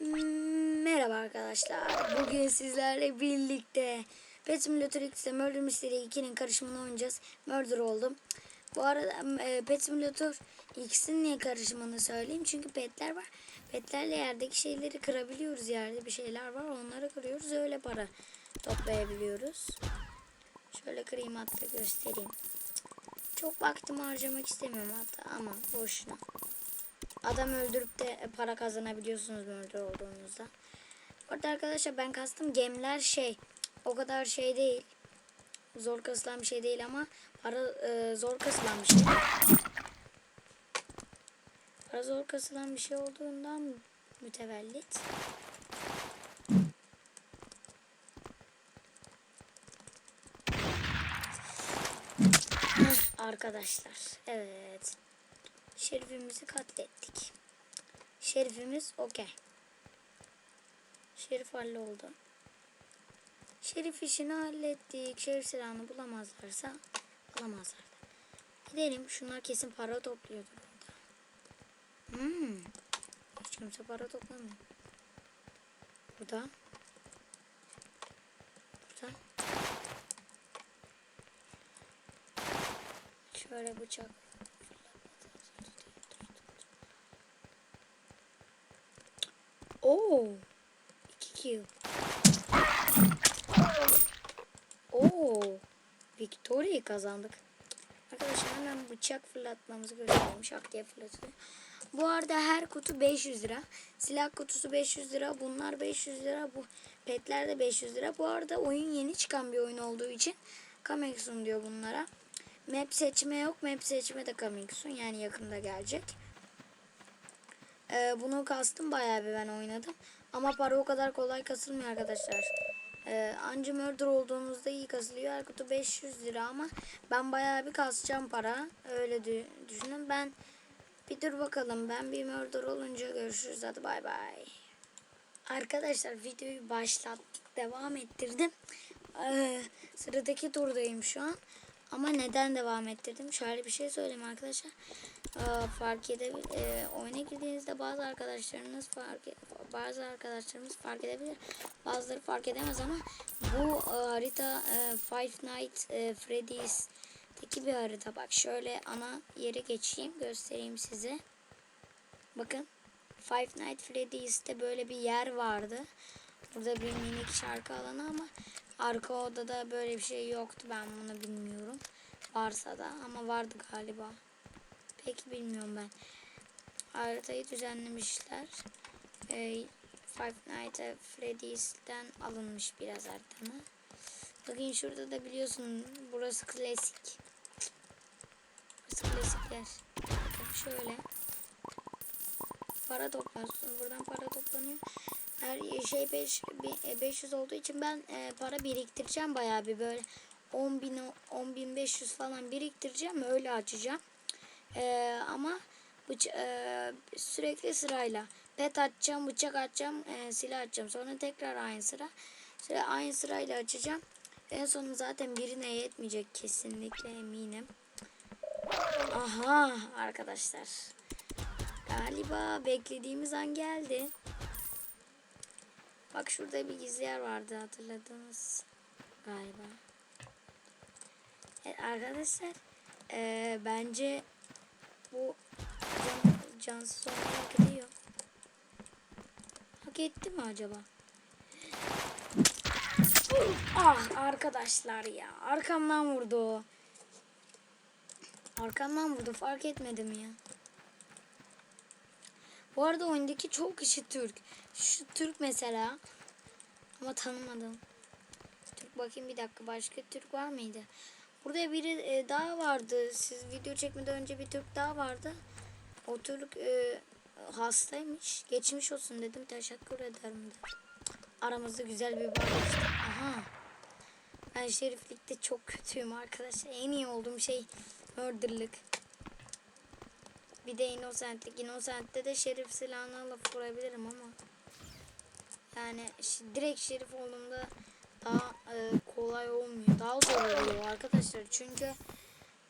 Hmm, Merhaba arkadaşlar. Bugün sizlerle birlikte Pet Simulator X'te Murder Mystery 2'nin karışımını oynayacağız. Murder oldum. Bu arada e, Pet Simulator X'in niye karışımını söyleyeyim. Çünkü petler var. Petlerle yerdeki şeyleri kırabiliyoruz. Yerde bir şeyler var. Onları kırıyoruz. Öyle para toplayabiliyoruz. Şöyle kırayım hatta göstereyim. Çok vaktimi harcamak istemiyorum hatta ama boşuna. Adam öldürüp de para kazanabiliyorsunuz öldür olduğunuzda. Orada arkadaşlar ben kastım gemler şey o kadar şey değil. Zor kasılan bir şey değil ama para e, zor kasılan bir şey. Para zor kasılan bir şey olduğundan mütevellit. Arkadaşlar evet. Şerifimizi katlettik. Şerifimiz okey. Şerif halloldu. Şerif işini hallettik. Şerif silahını bulamazlarsa alamazlar. Gidelim. Şunlar kesin para topluyordur burada. Hmm. Hiç kimse para toplamıyor. Burada. Burada. Şöyle bıçak. Oo. 2 kill. Oo. Victory'yi kazandık. Arkadaşlar hemen bıçak fırlatmamızı göstereyim. Şak diye fırlatıyor. Bu arada her kutu 500 lira. Silah kutusu 500 lira. Bunlar 500 lira. Bu petler de 500 lira. Bu arada oyun yeni çıkan bir oyun olduğu için coming diyor bunlara. Map seçme yok. Map seçme de coming. Yani yakında gelecek. Ee, bunu kastım bayağı bir ben oynadım. Ama para o kadar kolay kasılmıyor arkadaşlar. Ee, anca murder olduğunuzda iyi kasılıyor. Her kutu 500 lira ama ben bayağı bir kasacağım para. Öyle dü- düşünün. Ben bir dur bakalım. Ben bir murder olunca görüşürüz. Hadi bay bay. Arkadaşlar videoyu başlattık. Devam ettirdim. Ee, sıradaki turdayım şu an. Ama neden devam ettirdim? Şöyle bir şey söyleyeyim arkadaşlar. Ee, fark edebilir. E, oyuna girdiğinizde bazı arkadaşlarınız fark e- bazı arkadaşlarımız fark edebilir. Bazıları fark edemez ama bu e, harita e, Five Nights e, Freddy's'teki bir harita. Bak şöyle ana yere geçeyim. Göstereyim size. Bakın. Five Nights Freddy's'te böyle bir yer vardı. Burada bir minik şarkı alanı ama arka odada böyle bir şey yoktu. Ben bunu bilmiyorum. Varsa da ama vardı galiba. Peki bilmiyorum ben. Haritayı düzenlemişler. Ee, Five Nights at Freddy's'ten alınmış biraz haritanı. Bakın şurada da biliyorsun burası klasik. Burası klasikler. Bakın şöyle. Para topluyorsun. Buradan para toplanıyor. Her şey 5 500 olduğu için ben e, para biriktireceğim bayağı bir böyle 10 bin 10 bin 500 falan biriktireceğim öyle açacağım. E, ama bıç e, sürekli sırayla pet açacağım, bıçak açacağım, e, silah açacağım. Sonra tekrar aynı sıra. Sıra aynı sırayla açacağım. En sonu zaten birine yetmeyecek kesinlikle eminim. Aha arkadaşlar. Galiba beklediğimiz an geldi. Bak şurada bir gizli yer vardı hatırladınız galiba. Evet, arkadaşlar e, bence bu can, cansız olmayı hak ediyor. Hak etti mi acaba? Ah arkadaşlar ya arkamdan vurdu. Arkamdan vurdu fark etmedim ya. Bu arada oyundaki çok kişi Türk. Şu Türk mesela. Ama tanımadım. Türk bakayım bir dakika. Başka Türk var mıydı? Burada biri e, daha vardı. Siz video çekmeden önce bir Türk daha vardı. O Türk e, hastaymış. Geçmiş olsun dedim. Teşekkür ederim de. Aramızda güzel bir bağ geçti. Aha. Ben şeriflikte çok kötüyüm arkadaşlar. En iyi olduğum şey murderlık. Bir de Innocent'lik. Innocent'te de şerif silahını alıp vurabilirim ama. Yani direkt şerif olduğunda daha e, kolay olmuyor. Daha zor oluyor arkadaşlar. Çünkü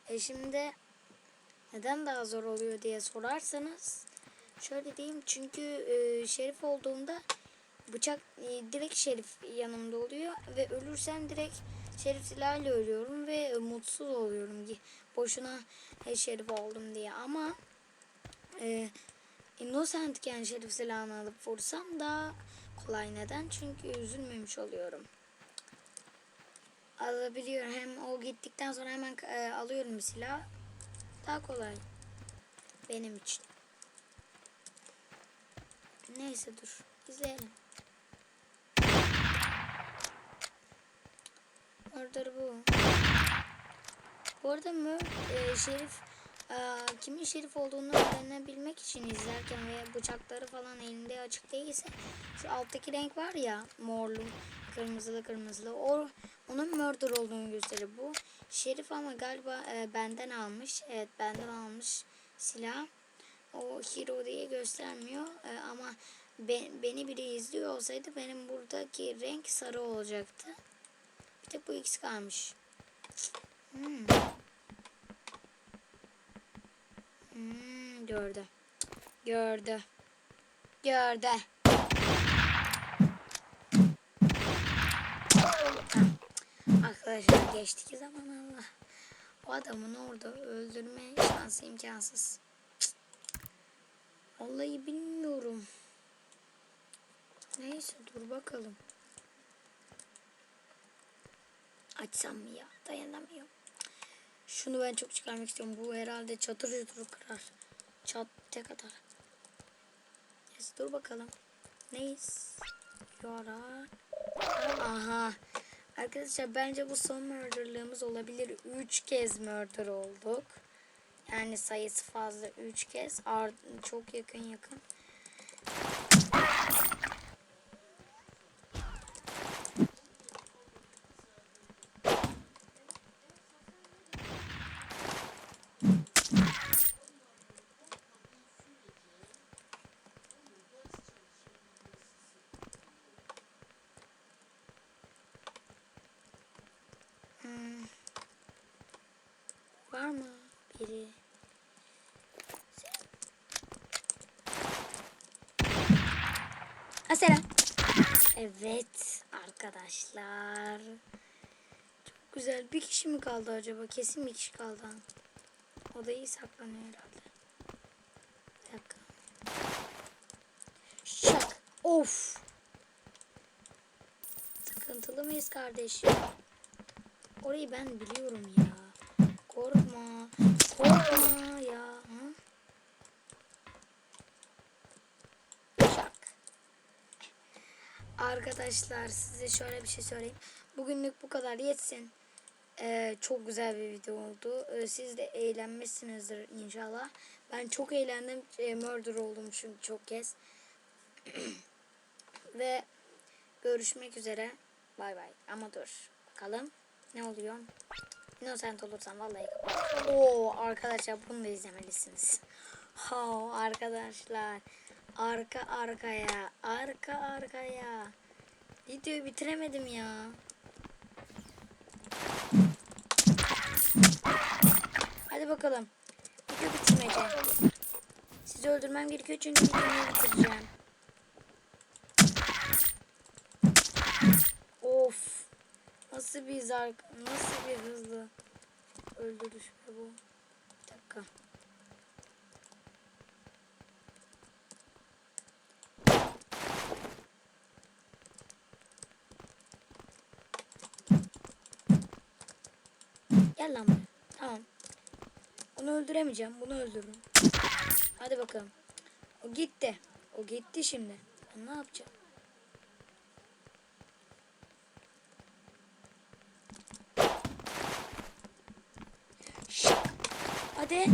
e, şimdi neden daha zor oluyor diye sorarsanız Şöyle diyeyim çünkü e, şerif olduğumda bıçak e, direkt şerif yanımda oluyor ve ölürsem direkt şerif silahıyla ölüyorum ve e, mutsuz oluyorum. Gi- Boşuna e, şerif oldum diye ama e, innocentken şerif silahını alıp vursam daha kolay neden? Çünkü üzülmemiş oluyorum. Alabiliyorum. Hem o gittikten sonra hemen e, alıyorum bir silah. Daha kolay. Benim için. Neyse dur. İzleyelim. Order bu. Bu arada mı e, şerif e, kimin şerif olduğunu öğrenebilmek için izlerken veya bıçakları falan elinde açık değilse şu alttaki renk var ya morlu kırmızılı kırmızılı o onun murder olduğunu gösterir. Bu şerif ama galiba e, benden almış. Evet benden almış silah. O hero diye göstermiyor. E, ama be- beni biri izliyor olsaydı benim buradaki renk sarı olacaktı. Bir tek bu X kalmış. Hmm. Hmm, gördü. Gördü. Gördü. Arkadaşlar geçtik zaman Allah. O adamın orada öldürme şansı imkansız. Cık. Vallahi bilmiyorum. Neyse dur bakalım. Açsam mı ya? Dayanamıyorum. Şunu ben çok çıkarmak istiyorum. Bu herhalde çatır çatır kırar. Çat tek atar. Neyse dur bakalım. Neyiz? Yara. Aha. Arkadaşlar bence bu son murderlığımız olabilir. 3 kez murder olduk. Yani sayısı fazla 3 kez. Ard çok yakın yakın. Hmm. Var mı biri? Ha selam. Evet arkadaşlar. Çok güzel. Bir kişi mi kaldı acaba? Kesin bir kişi kaldı. O da iyi saklanıyor herhalde. Bir dakika. Şak. Of. Sıkıntılı mıyız kardeşim? Orayı ben biliyorum ya. Korkma. Korkma ya. Hı? Şak. Arkadaşlar size şöyle bir şey söyleyeyim. Bugünlük bu kadar yetsin. Ee, çok güzel bir video oldu. Ee, siz de eğlenmişsinizdir inşallah. Ben çok eğlendim. Ee, murder oldum çünkü çok kez. Ve görüşmek üzere. Bay bay. Ama dur. Bakalım. Ne oluyor? Innocent olursam vallahi. Oo arkadaşlar bunu da izlemelisiniz. Ha arkadaşlar. Arka arkaya. Arka arkaya. Videoyu bitiremedim ya. Hadi bakalım. Video bitirmece. Sizi öldürmem gerekiyor çünkü videoyu bitireceğim. Of. Nasıl bir zark, nasıl bir hızlı öldürüş bu. Bir dakika. Gel lan. Tamam. Onu öldüremeyeceğim. Bunu öldürürüm. Hadi bakalım. O gitti. O gitti şimdi. Ben ne yapacağım? Şak. Hadi.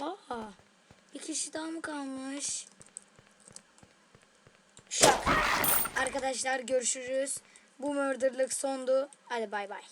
Aa, bir kişi daha mı kalmış? Şak. Arkadaşlar görüşürüz. Bu murderlık sondu. Hadi bay bay.